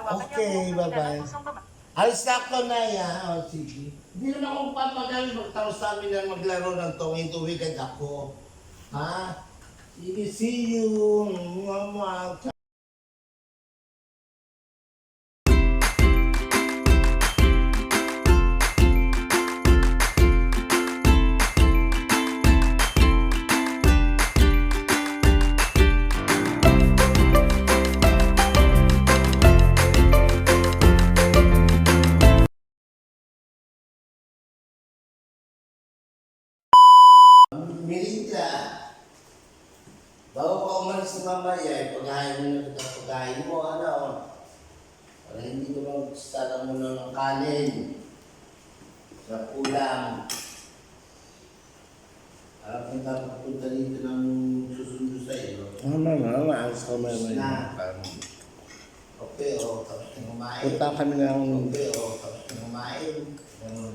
Okay, bye-bye. Alis na ako na ya. O, sige. Hindi naman ako papagal magtapos namin na maglaro ng tongin tuwigan ako. Ha? Sige, see you. Mama. Melinda, bago ka umalis sa mamaya, eh, pagkain mo na kita pagkain mo, ano, para hindi ko magsara muna ng kanin sa ulam. Para punta papunta dito ng susundo sa iyo. Ano na, maalas ko may may Na. Okay, o, tapos na kumain. Punta kami ng Okay, o, tapos na kumain. Ganun,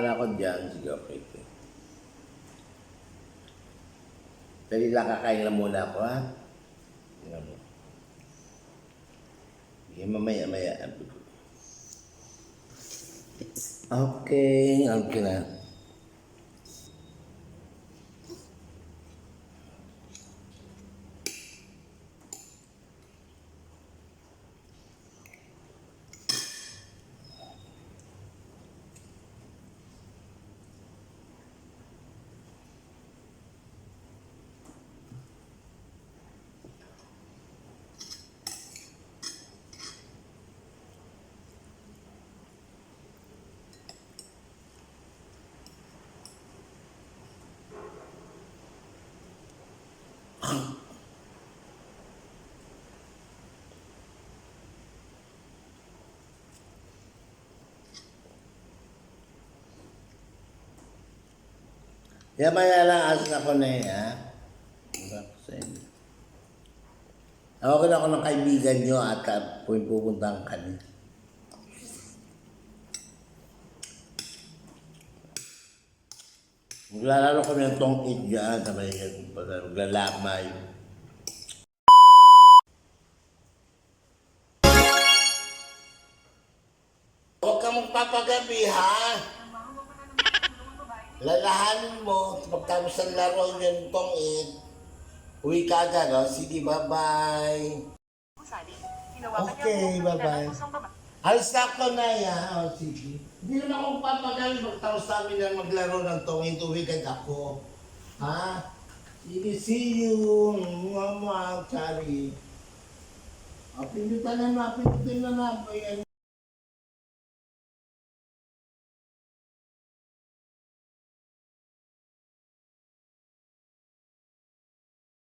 Dala ko dyan, sige okay. Dali lang kakain lang muna ako ha. Tingnan mo. Sige, mamaya, maya. Okay, okay na. Kaya maya lang asin ako na eh, ha? Wala ko sa inyo. Tawagan ako ng kaibigan nyo at ka, pupunta ka niya. Maglalaro kami ng tong it dyan sa may maglalamay. Huwag kang magpapagabi, ha? Lalahanin mo, pagtapos ng laro yung tong it, uwi ka agad, no? Sige, bye-bye. Okay, bye-bye. Na ako na ya. O, sige. Hindi naman ako papagal magtapos namin na maglaro ng tongin tuwigan ako. Ha? Sige, see you. Mama, sorry. O, pindutan na na, pindutan na na.